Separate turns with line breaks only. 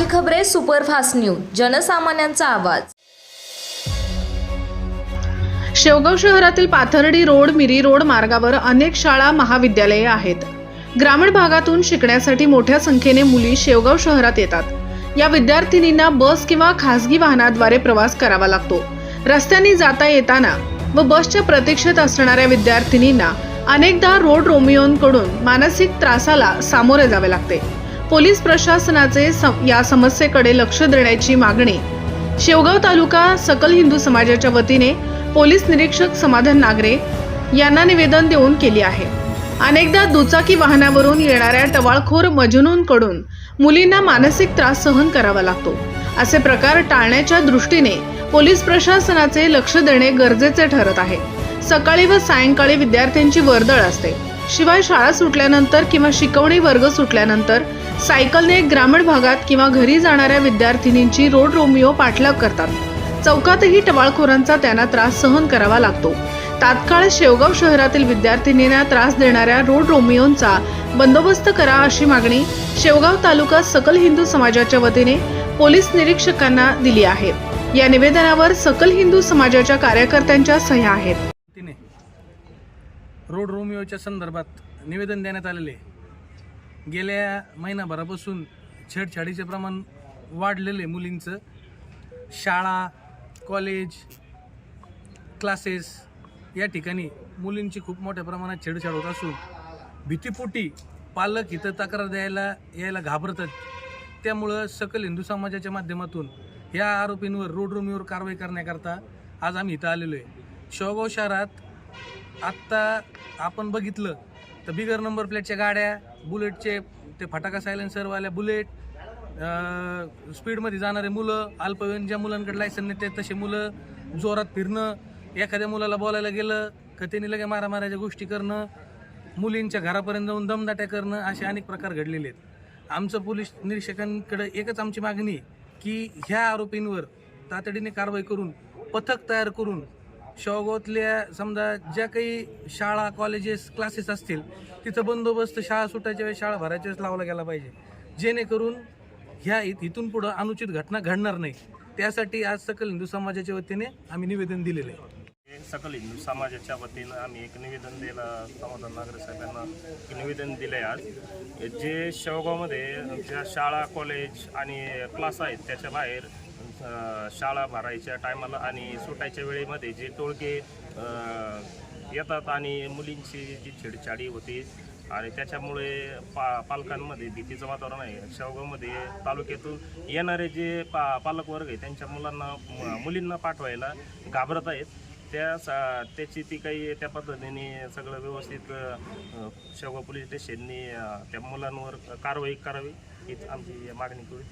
हे superfast news जनसामान्यांचा आवाज.
शेवगाव शहरातील पाथर्डी रोड मिरी रोड मार्गावर अनेक शाळा महाविद्यालये आहेत. ग्रामीण भागातून शिकण्यासाठी मोठ्या संख्येने मुली शेवगाव शहरात येतात. या विद्यार्थिनींना बस किंवा खासगी वाहनाद्वारे प्रवास करावा लागतो. रस्त्याने जाता येताना व बसच्या प्रतीक्षेत असणाऱ्या विद्यार्थिनींना अनेकदा रोड रोमिओंकडून मानसिक त्रासाला सामोरे जावे लागते. पोलीस प्रशासनाचे सम- या समस्येकडे लक्ष देण्याची मागणी. शेवगाव तालुका सकल हिंदू समाजाच्या वतीने पोलीस निरीक्षक समाधान नागरे यांना निवेदन देऊन केली आहे. अनेकदा दुचाकी वाहनावरून येणाऱ्या टवाळखोर मजनूंकडून मुलींना मानसिक त्रास सहन करावा लागतो. असे प्रकार टाळण्याच्या दृष्टीने पोलीस प्रशासनाचे लक्ष देणे गरजेचे ठरत आहे. सकाळी व सायंकाळी विद्यार्थ्यांची वर्दळ असते. शिवाय शाळा सुटल्यानंतर किंवा शिकवणी वर्ग सुटल्यानंतर सायकलने ग्रामीण भागात किंवा घरी जाणाऱ्या विद्यार्थिनींची रोड रोमिओ पाठलाग करतात. चौकातही टवाळखोरांचा त्यांना त्रास सहन करावा लागतो. तात्काळ शेवगाव शहरातील विद्यार्थिनींना त्रास देणाऱ्या रोड रोमिओंचा बंदोबस्त करा अशी मागणी शेवगाव तालुका सकल हिंदू समाजाच्या वतीने पोलीस निरीक्षकांना दिली आहे. या निवेदनावर सकल हिंदू समाजाच्या कार्यकर्त्यांच्या सह्या आहेत.
रोड रोमिओच्या संदर्भात निवेदन देण्यात आलेले गेल्या महिनाभरापासून छेडछाडीचे प्रमाण वाढलेले मुलींचं. शाळा कॉलेज क्लासेस या ठिकाणी मुलींची खूप मोठ्या प्रमाणात छेडछाड होत असून भीतीपोटी पालक इथं तक्रार द्यायला यायला घाबरतात. त्यामुळं सकल हिंदू समाजाच्या माध्यमातून या आरोपींवर रोड रोमीवर कारवाई करण्याकरता आज आम्ही इथं आलेलो आहे. शेवगाव शहरात आत्ता आपण बघितलं तर बिगर नंबर प्लेटच्या गाड्या बुलेटचे ते फटाका सायलेन्सरवाल्या बुलेट स्पीडमध्ये जाणारे मुलं अल्पवयीन ज्या मुलांकडे लायसन नाही ते तसे मुलं जोरात फिरणं एखाद्या मुलाला बोलायला गेलं का त्यांनी लगे मारामाराच्या गोष्टी करणं मुलींच्या घरापर्यंत जाऊन दमदाट्या करणं असे अनेक प्रकार घडलेले आहेत. आमचं पोलीस निरीक्षकांकडे एकच आमची मागणी की ह्या आरोपींवर तातडीने कारवाई करून पथक तयार करून शेवगावातल्या समजा ज्या काही शाळा कॉलेजेस क्लासेस असतील तिथं बंदोबस्त शाळा सुटायच्या वेळेस शाळा भरायच्या वेळेस लावला गेला पाहिजे. जेणेकरून ह्या इथून पुढं अनुचित घटना घडणार नाही. त्यासाठी आज सकल हिंदू समाजाच्या वतीने आम्ही निवेदन दिलेलं आहे.
सकल हिंदू समाजाच्या वतीनं आम्ही एक निवेदन दिलं समाधान नागरे साहेबांना एक निवेदन दिलं आहे आज. जे शेवगावमध्ये ज्या शाळा कॉलेज आणि क्लास आहेत त्याच्या बाहेर शाळा भरायच्या टायमाला आणि सुटायच्या वेळेमध्ये जे टोळके येतात आणि मुलींची जी छेडछाडी होती आणि त्याच्यामुळे पा पालकांमध्ये भीतीचं वातावरण आहे. शेवगावमध्ये तालुक्यातून येणारे जे पा पालक वर्ग आहे त्यांच्या मुलांना मुलींना पाठवायला घाबरत आहेत. त्या सा- त्याची ती काही त्या पद्धतीने सगळं व्यवस्थित शेवगाव पोलीस स्टेशननी त्या मुलांवर कारवाई करावी हीच आमची मागणी करू